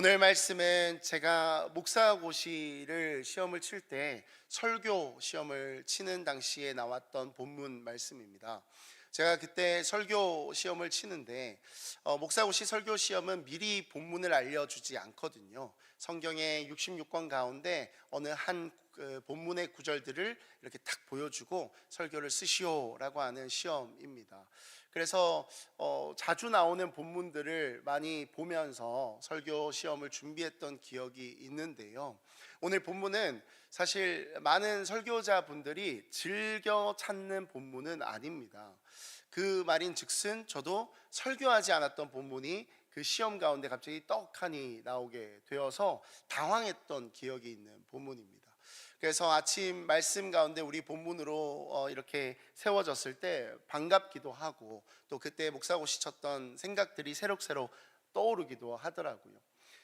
오늘 말씀은 제가 목사고시를 시험을 칠 때 설교 시험을 치는 당시에 나왔던 본문 말씀입니다. 제가 그때 설교 시험을 치는데 어, 목사고시 설교 시험은 미리 본문을 알려주지 않거든요. 성경의 66권 가운데 어느 한 그 본문의 구절들을 이렇게 탁 보여주고 설교를 쓰시오라고 하는 시험입니다. 그래서 어, 자주 나오는 본문들을 많이 보면서 설교 시험을 준비했던 기억이 있는데요. 오늘 본문은 사실 많은 설교자분들이 즐겨 찾는 본문은 아닙니다. 그 말인 즉슨 저도 설교하지 않았던 본문이 그 시험 가운데 갑자기 떡하니 나오게 되어서 당황했던 기억이 있는 본문입니다. 그래서 아침 말씀 가운데 우리 본문으로 어, 이렇게 세워졌을 때 반갑기도 하고 또 그때 목사고시 쳤던 생각들이 새록새록 떠오르기도 하더라고요.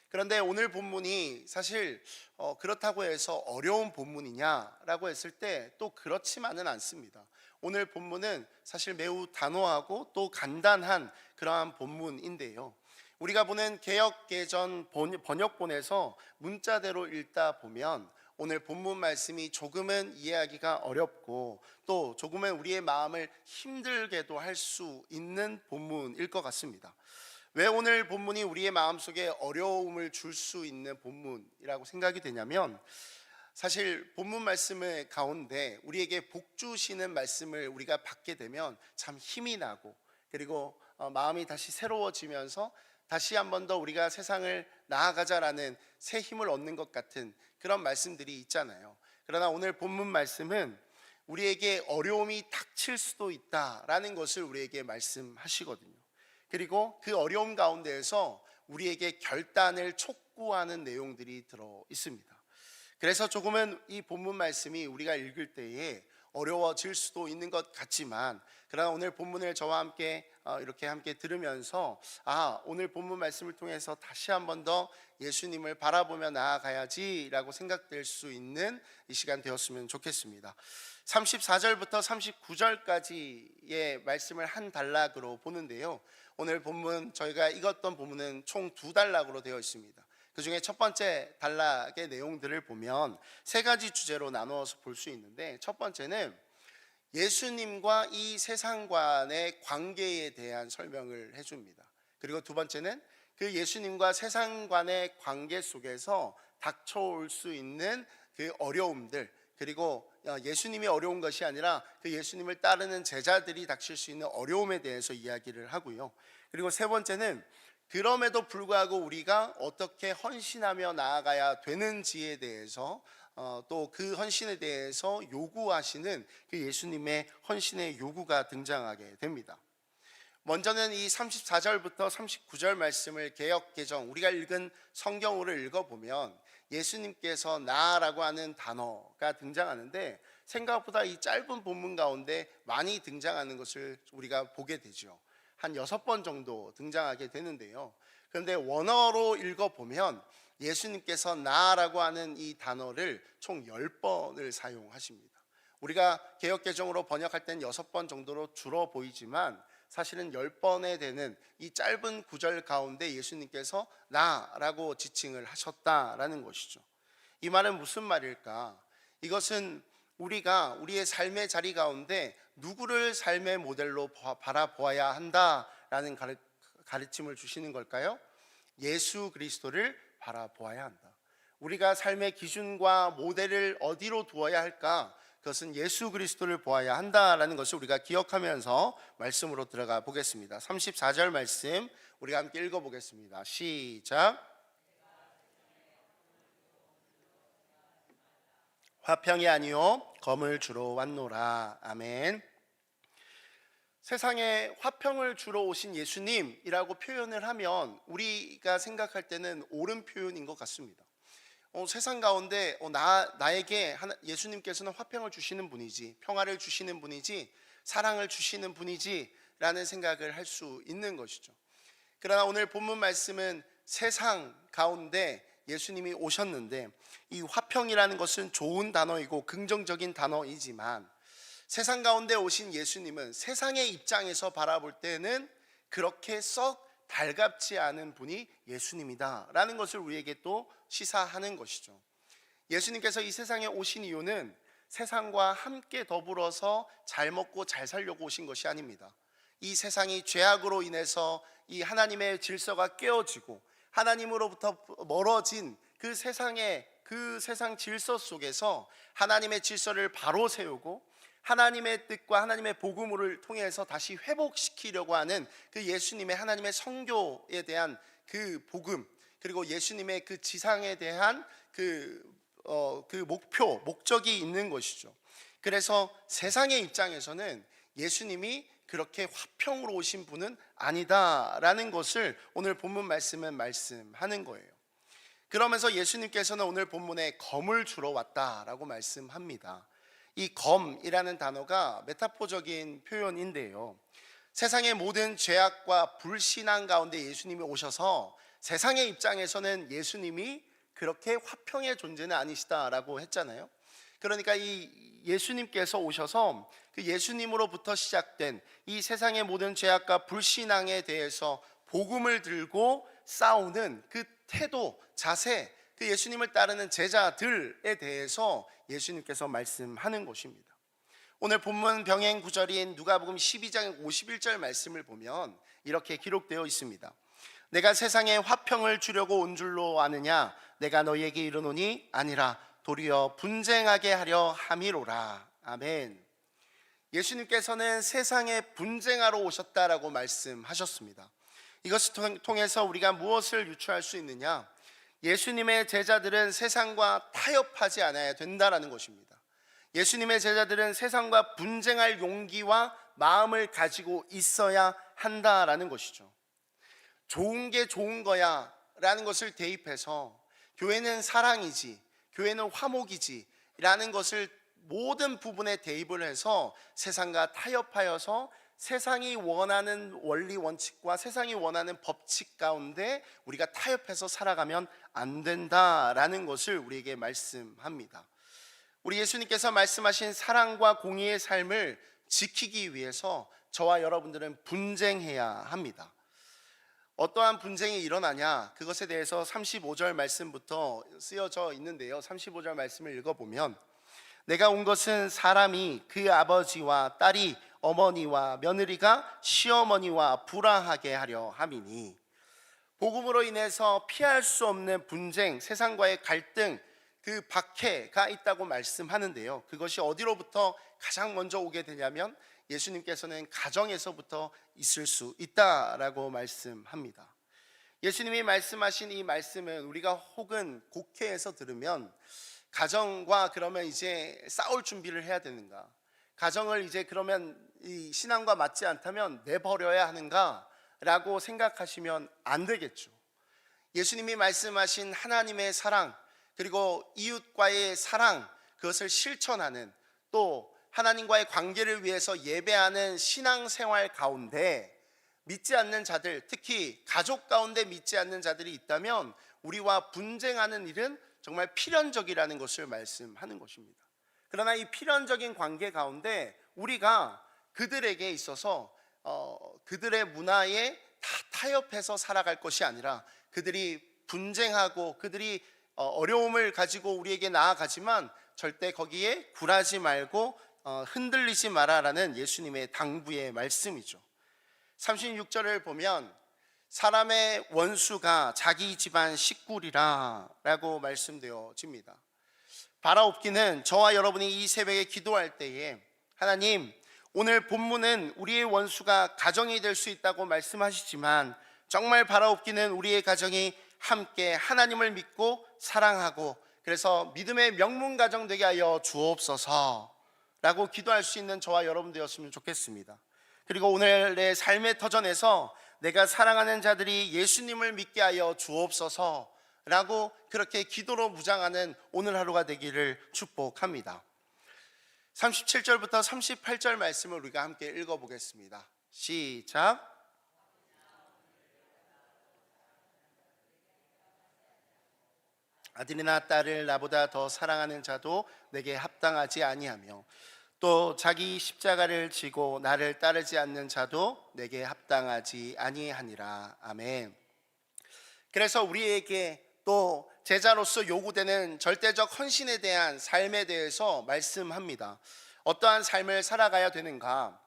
그런데 오늘 본문이 사실 어, 그렇다고 해서 어려운 본문이냐라고 했을 때 또 그렇지만은 않습니다. 오늘 본문은 사실 매우 단호하고 또 간단한 그러한 본문인데요. 우리가 보는 개혁 개전 번역본에서 문자대로 읽다 보면 오늘 본문 말씀이 조금은 이해하기가 어렵고 또 조금은 우리의 마음을 힘들게도 할 수 있는 본문일 것 같습니다. 왜 오늘 본문이 우리의 마음속에 어려움을 줄 수 있는 본문이라고 생각이 되냐면 사실 본문 말씀의 가운데 우리에게 복 주시는 말씀을 우리가 받게 되면 참 힘이 나고 그리고 어, 마음이 다시 새로워지면서 다시 한 번 더 우리가 세상을 나아가자라는 새 힘을 얻는 것 같은 그런 말씀들이 있잖아요. 그러나 오늘 본문 말씀은 우리에게 어려움이 닥칠 수도 있다라는 것을 우리에게 말씀하시거든요. 그리고 그 어려움 가운데에서 우리에게 결단을 촉구하는 내용들이 들어 있습니다. 그래서 조금은 이 본문 말씀이 우리가 읽을 때에 어려워질 수도 있는 것 같지만 그러나 오늘 본문을 저와 함께 어, 이렇게 함께 들으면서 아 오늘 본문 말씀을 통해서 다시 한 번 더 예수님을 바라보며 나아가야지라고 생각될 수 있는 이 시간 되었으면 좋겠습니다. 34절부터 39절까지의 말씀을 한 단락으로 보는데요. 오늘 본문 저희가 읽었던 본문은 총 두 단락으로 되어 있습니다. 그 중에 첫 번째 단락의 내용들을 보면 세 가지 주제로 나누어서 볼 수 있는데 첫 번째는 예수님과 이 세상관의 관계에 대한 설명을 해줍니다. 그리고 두 번째는 그 예수님과 세상관의 관계 속에서 닥쳐올 수 있는 그 어려움들 그리고 예수님이 어려운 것이 아니라 그 예수님을 따르는 제자들이 닥칠 수 있는 어려움에 대해서 이야기를 하고요. 그리고 세 번째는 그럼에도 불구하고 우리가 어떻게 헌신하며 나아가야 되는지에 대해서 어, 또 그 헌신에 대해서 요구하시는 그 예수님의 헌신의 요구가 등장하게 됩니다. 먼저는 이 34절부터 39절 말씀을 개혁 개정 우리가 읽은 성경으로 읽어 보면 예수님께서 나라고 하는 단어가 등장하는데 생각보다 이 짧은 본문 가운데 많이 등장하는 것을 우리가 보게 되죠. 한 여섯 번 정도 등장하게 되는데요. 그런데 원어로 읽어 보면 예수님께서 나라고 하는 이 단어를 총 10번을 사용하십니다. 우리가 개혁 개정으로 번역할 땐 6번 정도로 줄어 보이지만 사실은 10번에 되는 이 짧은 구절 가운데 예수님께서 나라고 지칭을 하셨다라는 것이죠. 이 말은 무슨 말일까? 이것은 우리가 우리의 삶의 자리 가운데 누구를 삶의 모델로 바라보아야 한다라는 가르침을 주시는 걸까요? 예수 그리스도를 바라보아야 한다. 우리가 삶의 기준과 모델을 어디로 두어야 할까? 그것은 예수 그리스도를 보아야 한다라는 것을 우리가 기억하면서 말씀으로 들어가 보겠습니다. 34절 말씀 우리가 함께 읽어 보겠습니다. 시작. 화평이 아니요 검을 주러 왔노라. 아멘. 세상에 화평을 주러 오신 예수님이라고 표현을 하면 우리가 생각할 때는 옳은 표현인 것 같습니다. 어, 세상 가운데 어, 나, 나에게 하나, 예수님께서는 화평을 주시는 분이지, 평화를 주시는 분이지, 사랑을 주시는 분이지, 라는 생각을 할 수 있는 것이죠. 그러나 오늘 본문 말씀은 세상 가운데 예수님이 오셨는데 이 화평이라는 것은 좋은 단어이고 긍정적인 단어이지만 세상 가운데 오신 예수님은 세상의 입장에서 바라볼 때는 그렇게 썩 달갑지 않은 분이 예수님이다라는 것을 우리에게 또 시사하는 것이죠. 예수님께서 이 세상에 오신 이유는 세상과 함께 더불어서 잘 먹고 잘 살려고 오신 것이 아닙니다. 이 세상이 죄악으로 인해서 이 하나님의 질서가 깨어지고 하나님으로부터 멀어진 그 세상의 그 세상 질서 속에서 하나님의 질서를 바로 세우고 하나님의 뜻과 하나님의 복음을 통해서 다시 회복시키려고 하는 그 예수님의 하나님의 성교에 대한 그 복음 그리고 예수님의 그 지상에 대한 그, 어, 그 목표, 목적이 있는 것이죠. 그래서 세상의 입장에서는 예수님이 그렇게 화평으로 오신 분은 아니다라는 것을 오늘 본문 말씀은 말씀하는 거예요. 그러면서 예수님께서는 오늘 본문에 검을 주러 왔다라고 말씀합니다. 이 검이라는 단어가 메타포적인 표현인데요. 세상의 모든 죄악과 불신앙 가운데 예수님이 오셔서 세상의 입장에서는 예수님이 그렇게 화평의 존재는 아니시다라고 했잖아요. 그러니까 이 예수님께서 오셔서 그 예수님으로부터 시작된 이 세상의 모든 죄악과 불신앙에 대해서 복음을 들고 싸우는 그 태도, 자세, 그 예수님을 따르는 제자들에 대해서 예수님께서 말씀하는 것입니다. 오늘 본문 병행 구절인 누가복음 12장 51절 말씀을 보면 이렇게 기록되어 있습니다. 내가 세상에 화평을 주려고 온 줄로 아느냐 내가 너희에게 이르노니 아니라 도리어 분쟁하게 하려 함이로라. 아멘. 예수님께서는 세상에 분쟁하러 오셨다라고 말씀하셨습니다. 이것을 통해서 우리가 무엇을 유추할 수 있느냐? 예수님의 제자들은 세상과 타협하지 않아야 된다라는 것입니다. 예수님의 제자들은 세상과 분쟁할 용기와 마음을 가지고 있어야 한다라는 것이죠. 좋은 게 좋은 거야 라는 것을 대입해서 교회는 사랑이지, 교회는 화목이지 라는 것을 모든 부분에 대입을 해서 세상과 타협하여서 세상이 원하는 원리 원칙과 세상이 원하는 법칙 가운데 우리가 타협해서 살아가면 안 된다라는 것을 우리에게 말씀합니다. 우리 예수님께서 말씀하신 사랑과 공의의 삶을 지키기 위해서 저와 여러분들은 분쟁해야 합니다. 어떠한 분쟁이 일어나냐? 그것에 대해서 35절 말씀부터 쓰여져 있는데요. 35절 말씀을 읽어보면 내가 온 것은 사람이 그 아버지와 딸이 어머니와 며느리가 시어머니와 불화하게 하려 함이니 복음으로 인해서 피할 수 없는 분쟁, 세상과의 갈등, 그 박해가 있다고 말씀하는데요. 그것이 어디로부터 가장 먼저 오게 되냐면 예수님께서는 가정에서부터 있을 수 있다라고 말씀합니다. 예수님이 말씀하신 이 말씀은 우리가 혹은 곡해에서 들으면 가정과 그러면 이제 싸울 준비를 해야 되는가? 가정을 이제 그러면 이 신앙과 맞지 않다면 내버려야 하는가 라고 생각하시면 안 되겠죠. 예수님이 말씀하신 하나님의 사랑 그리고 이웃과의 사랑 그것을 실천하는 또 하나님과의 관계를 위해서 예배하는 신앙 생활 가운데 믿지 않는 자들, 특히 가족 가운데 믿지 않는 자들이 있다면 우리와 분쟁하는 일은 정말 필연적이라는 것을 말씀하는 것입니다. 그러나 이 필연적인 관계 가운데 우리가 그들에게 있어서 어, 그들의 문화에 다 타협해서 살아갈 것이 아니라 그들이 분쟁하고 그들이 어, 어려움을 가지고 우리에게 나아가지만 절대 거기에 굴하지 말고 어, 흔들리지 마라라는 예수님의 당부의 말씀이죠. 36절을 보면 사람의 원수가 자기 집안 식구리라라고 말씀되어집니다. 바라옵기는 저와 여러분이 이 새벽에 기도할 때에 하나님 오늘 본문은 우리의 원수가 가정이 될 수 있다고 말씀하시지만 정말 바라옵기는 우리의 가정이 함께 하나님을 믿고 사랑하고 그래서 믿음의 명문 가정 되게 하여 주옵소서라고 기도할 수 있는 저와 여러분 되었으면 좋겠습니다. 그리고 오늘의 삶의 터전에서 내가 사랑하는 자들이 예수님을 믿게 하여 주옵소서라고 그렇게 기도로 무장하는 오늘 하루가 되기를 축복합니다. 37절부터 38절 말씀을 우리가 함께 읽어보겠습니다. 시작. 아들이나 딸을 나보다 더 사랑하는 자도 내게 합당하지 아니하며 또 자기 십자가를 지고 나를 따르지 않는 자도 내게 합당하지 아니하니라. 아멘. 그래서 우리에게 또 제자로서 요구되는 절대적 헌신에 대한 삶에 대해서 말씀합니다. 어떠한 삶을 살아가야 되는가?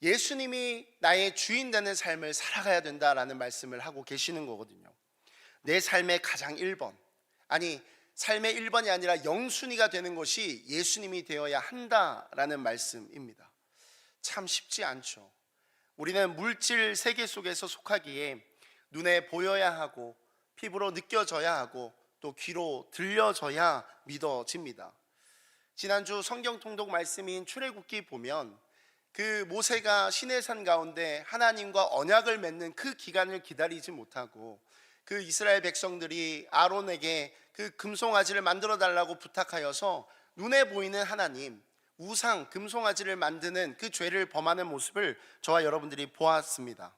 예수님이 나의 주인 되는 삶을 살아가야 된다라는 말씀을 하고 계시는 거거든요. 내 삶의 가장 1번. 아니, 삶의 1번이 아니라 영순위가 되는 것이 예수님이 되어야 한다라는 말씀입니다. 참 쉽지 않죠. 우리는 물질 세계 속에서 속하기에 눈에 보여야 하고 피부로 느껴져야 하고 또 귀로 들려져야 믿어집니다. 지난주 성경 통독 말씀인 출애굽기 보면 그 모세가 시내산 가운데 하나님과 언약을 맺는 그 기간을 기다리지 못하고 그 이스라엘 백성들이 아론에게 그 금송아지를 만들어 달라고 부탁하여서 눈에 보이는 하나님 우상 금송아지를 만드는 그 죄를 범하는 모습을 저와 여러분들이 보았습니다.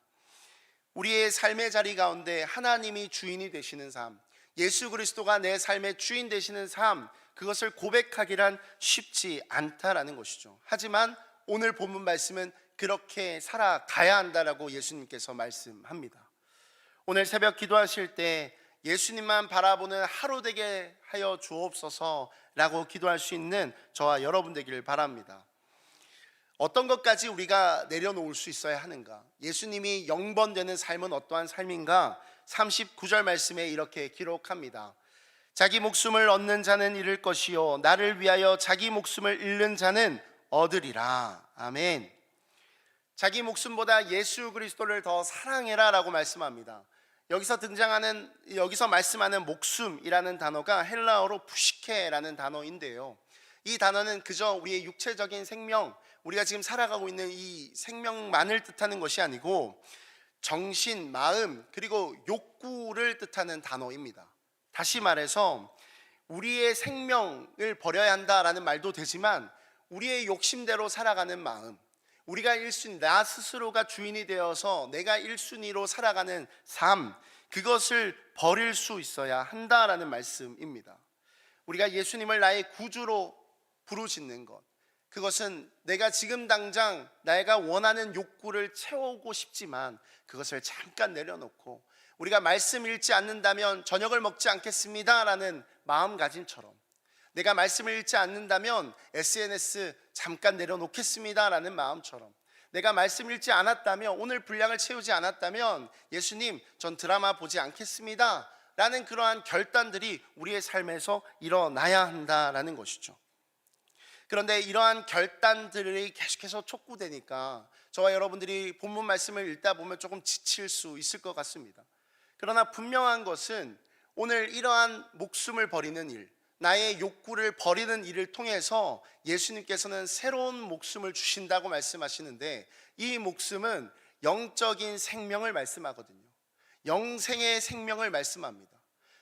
우리의 삶의 자리 가운데 하나님이 주인이 되시는 삶, 예수 그리스도가 내 삶의 주인 되시는 삶, 그것을 고백하기란 쉽지 않다라는 것이죠. 하지만 오늘 본문 말씀은 그렇게 살아가야 한다라고 예수님께서 말씀합니다. 오늘 새벽 기도하실 때 예수님만 바라보는 하루 되게 하여 주옵소서라고 기도할 수 있는 저와 여러분 되기를 바랍니다. 어떤 것까지 우리가 내려놓을 수 있어야 하는가? 예수님이 영번되는 삶은 어떠한 삶인가? 39절 말씀에 이렇게 기록합니다. 자기 목숨을 얻는 자는 잃을 것이요 나를 위하여 자기 목숨을 잃는 자는 얻으리라. 아멘. 자기 목숨보다 예수 그리스도를 더 사랑해라라고 말씀합니다. 여기서 등장하는 여기서 말씀하는 목숨이라는 단어가 헬라어로 푸시케라는 단어인데요. 이 단어는 그저 우리의 육체적인 생명, 우리가 지금 살아가고 있는 이 생명만을 뜻하는 것이 아니고 정신, 마음, 그리고 욕구를 뜻하는 단어입니다. 다시 말해서 우리의 생명을 버려야 한다라는 말도 되지만 우리의 욕심대로 살아가는 마음, 우리가 1순위, 나 스스로가 주인이 되어서 내가 1순위로 살아가는 삶, 그것을 버릴 수 있어야 한다라는 말씀입니다. 우리가 예수님을 나의 구주로 부르짖는 것, 그것은 내가 지금 당장 내가 원하는 욕구를 채우고 싶지만 그것을 잠깐 내려놓고 우리가 말씀 읽지 않는다면 저녁을 먹지 않겠습니다라는 마음가짐처럼 내가 말씀을 읽지 않는다면 SNS 잠깐 내려놓겠습니다라는 마음처럼 내가 말씀 읽지 않았다면 오늘 분량을 채우지 않았다면 예수님 전 드라마 보지 않겠습니다 라는 그러한 결단들이 우리의 삶에서 일어나야 한다라는 것이죠. 그런데 이러한 결단들이 계속해서 촉구되니까 저와 여러분들이 본문 말씀을 읽다 보면 조금 지칠 수 있을 것 같습니다. 그러나 분명한 것은 오늘 이러한 목숨을 버리는 일 나의 욕구를 버리는 일을 통해서 예수님께서는 새로운 목숨을 주신다고 말씀하시는데 이 목숨은 영적인 생명을 말씀하거든요. 영생의 생명을 말씀합니다.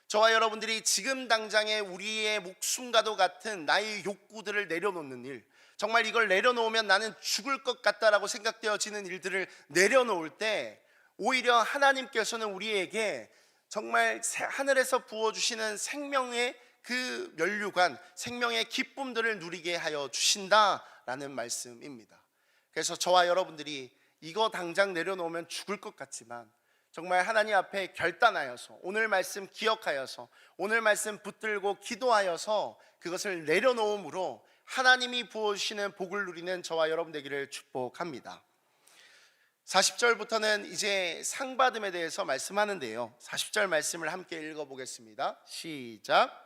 저와 여러분들이 지금 당장에 우리의 목숨과도 같은 나의 욕구들을 내려놓는 일, 정말 이걸 내려놓으면 나는 죽을 것 같다라고 생각되어지는 일들을 내려놓을 때 오히려 하나님께서는 우리에게 정말 하늘에서 부어주시는 생명의 그 면류관, 생명의 기쁨들을 누리게 하여 주신다라는 말씀입니다. 그래서 저와 여러분들이 이거 당장 내려놓으면 죽을 것 같지만 정말 하나님 앞에 결단하여서 오늘 말씀 기억하여서 오늘 말씀 붙들고 기도하여서 그것을 내려놓음으로 하나님이 부어주시는 복을 누리는 저와 여러분 되기를 축복합니다. 40절부터는 이제 상 받음에 대해서 말씀하는데요. 40절 말씀을 함께 읽어 보겠습니다. 시작.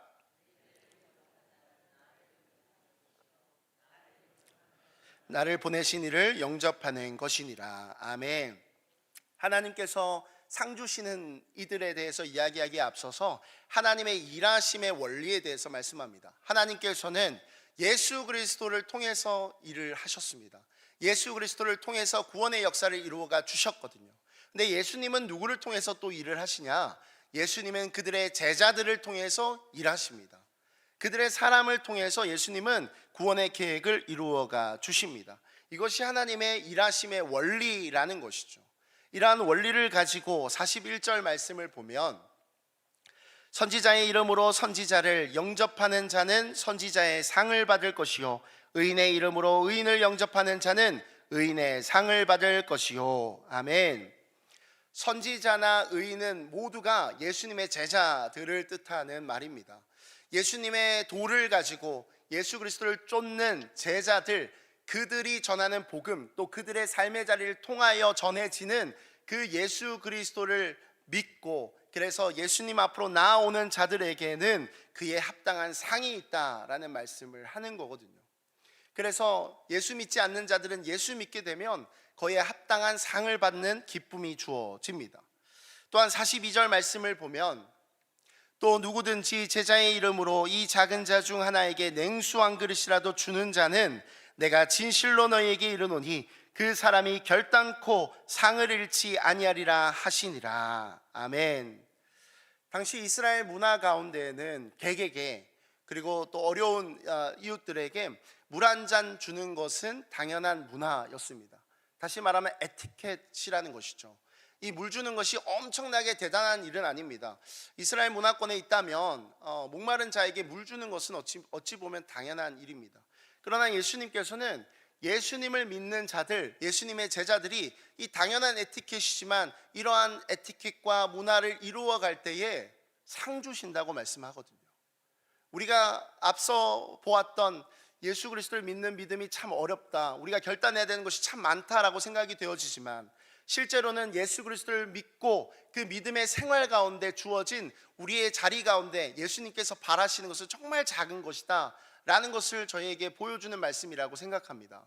나를 보내신 이를 영접하는 것이니라. 아멘. 하나님께서 상 주시는 이들에 대해서 이야기하기에 앞서서 하나님의 일하심의 원리에 대해서 말씀합니다. 하나님께서는 예수 그리스도를 통해서 일을 하셨습니다. 예수 그리스도를 통해서 구원의 역사를 이루어가 주셨거든요. 근데 예수님은 누구를 통해서 또 일을 하시냐? 예수님은 그들의 제자들을 통해서 일하십니다. 그들의 사람을 통해서 예수님은 구원의 계획을 이루어가 주십니다. 이것이 하나님의 일하심의 원리라는 것이죠. 이러한 원리를 가지고 41절 말씀을 보면 선지자의 이름으로 선지자를 영접하는 자는 선지자의 상을 받을 것이요 의인의 이름으로 의인을 영접하는 자는 의인의 상을 받을 것이요 아멘. 선지자나 의인은 모두가 예수님의 제자들을 뜻하는 말입니다. 예수님의 도를 가지고 예수 그리스도를 쫓는 제자들 그들이 전하는 복음 또 그들의 삶의 자리를 통하여 전해지는 그 예수 그리스도를 믿고 그래서 예수님 앞으로 나아오는 자들에게는 그에 합당한 상이 있다라는 말씀을 하는 거거든요. 그래서 예수 믿지 않는 자들은 예수 믿게 되면 그에 합당한 상을 받는 기쁨이 주어집니다. 또한 42절 말씀을 보면 또 누구든지 제자의 이름으로 이 작은 자 중 하나에게 냉수 한 그릇이라도 주는 자는 내가 진실로 너희에게 이르노니 그 사람이 결단코 상을 잃지 아니하리라 하시니라. 아멘. 당시 이스라엘 문화 가운데에는 객에게 그리고 또 어려운 어, 이웃들에게 물 한 잔 주는 것은 당연한 문화였습니다. 다시 말하면 에티켓이라는 것이죠. 이 물 주는 것이 엄청나게 대단한 일은 아닙니다. 이스라엘 문화권에 있다면 어, 목마른 자에게 물 주는 것은 어찌, 어찌 보면 당연한 일입니다. 그러나 예수님께서는 예수님을 믿는 자들, 예수님의 제자들이 이 당연한 에티켓이지만 이러한 에티켓과 문화를 이루어 갈 때에 상 주신다고 말씀하거든요. 우리가 앞서 보았던 예수 그리스도를 믿는 믿음이 참 어렵다. 우리가 결단해야 되는 것이 참 많다라고 생각이 되어지지만 실제로는 예수 그리스도를 믿고 그 믿음의 생활 가운데 주어진 우리의 자리 가운데 예수님께서 바라시는 것은 정말 작은 것이다. 라는 것을 저희에게 보여주는 말씀이라고 생각합니다.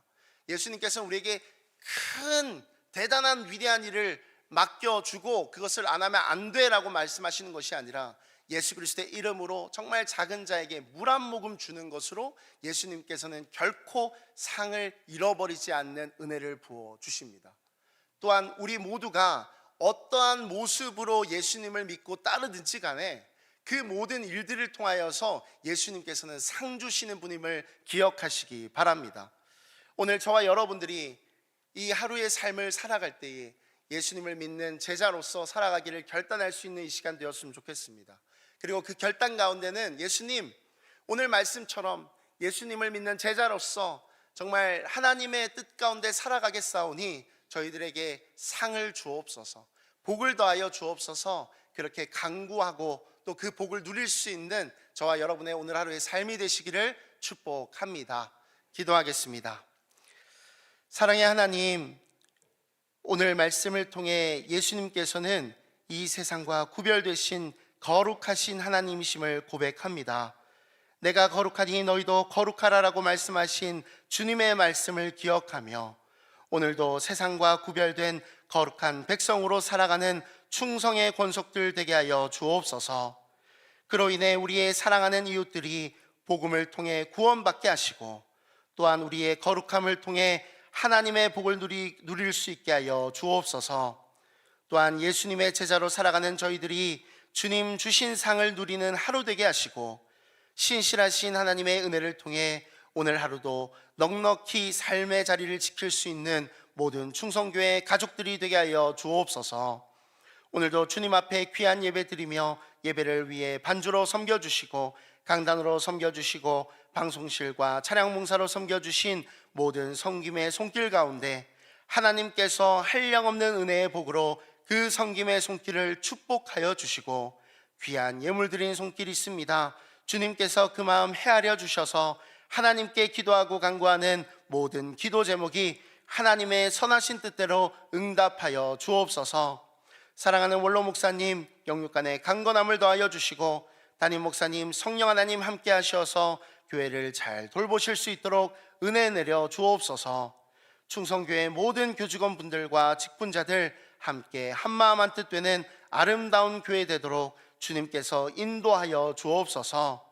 예수님께서는 우리에게 큰 대단한 위대한 일을 맡겨주고 그것을 안 하면 안 돼라고 말씀하시는 것이 아니라 예수 그리스도의 이름으로 정말 작은 자에게 물 한 모금 주는 것으로 예수님께서는 결코 상을 잃어버리지 않는 은혜를 부어 주십니다. 또한 우리 모두가 어떠한 모습으로 예수님을 믿고 따르든지 간에 그 모든 일들을 통하여서 예수님께서는 상 주시는 분임을 기억하시기 바랍니다. 오늘 저와 여러분들이 이 하루의 삶을 살아갈 때에 예수님을 믿는 제자로서 살아가기를 결단할 수 있는 이 시간 되었으면 좋겠습니다. 그리고 그 결단 가운데는 예수님 오늘 말씀처럼 예수님을 믿는 제자로서 정말 하나님의 뜻 가운데 살아가겠사오니 저희들에게 상을 주옵소서 복을 더하여 주옵소서 그렇게 강구하고 또 그 복을 누릴 수 있는 저와 여러분의 오늘 하루의 삶이 되시기를 축복합니다. 기도하겠습니다. 사랑의 하나님, 오늘 말씀을 통해 예수님께서는 이 세상과 구별되신 거룩하신 하나님이심을 고백합니다. 내가 거룩하니 너희도 거룩하라라고 말씀하신 주님의 말씀을 기억하며 오늘도 세상과 구별된 거룩한 백성으로 살아가는 충성의 권속들 되게 하여 주옵소서. 그로 인해 우리의 사랑하는 이웃들이 복음을 통해 구원받게 하시고 또한 우리의 거룩함을 통해 하나님의 복을 누리, 누릴 수 있게 하여 주옵소서. 또한 예수님의 제자로 살아가는 저희들이 주님 주신 상을 누리는 하루 되게 하시고 신실하신 하나님의 은혜를 통해 오늘 하루도 넉넉히 삶의 자리를 지킬 수 있는 모든 충성교회 가족들이 되게 하여 주옵소서. 오늘도 주님 앞에 귀한 예배 드리며 예배를 위해 반주로 섬겨 주시고 강단으로 섬겨 주시고 방송실과 차량 몽사로 섬겨 주신 모든 성김의 손길 가운데 하나님께서 한량 없는 은혜의 복으로 그 성김의 손길을 축복하여 주시고 귀한 예물 드린 손길이 있습니다. 주님께서 그 마음 헤아려 주셔서 하나님께 기도하고 간구하는 모든 기도 제목이 하나님의 선하신 뜻대로 응답하여 주옵소서. 사랑하는 원로 목사님 영육간에 강건함을 더하여 주시고 담임 목사님 성령 하나님 함께 하셔서 교회를 잘 돌보실 수 있도록 은혜 내려 주옵소서. 충성교회 모든 교직원 분들과 직분자들 함께 한마음 한뜻 되는 아름다운 교회 되도록 주님께서 인도하여 주옵소서.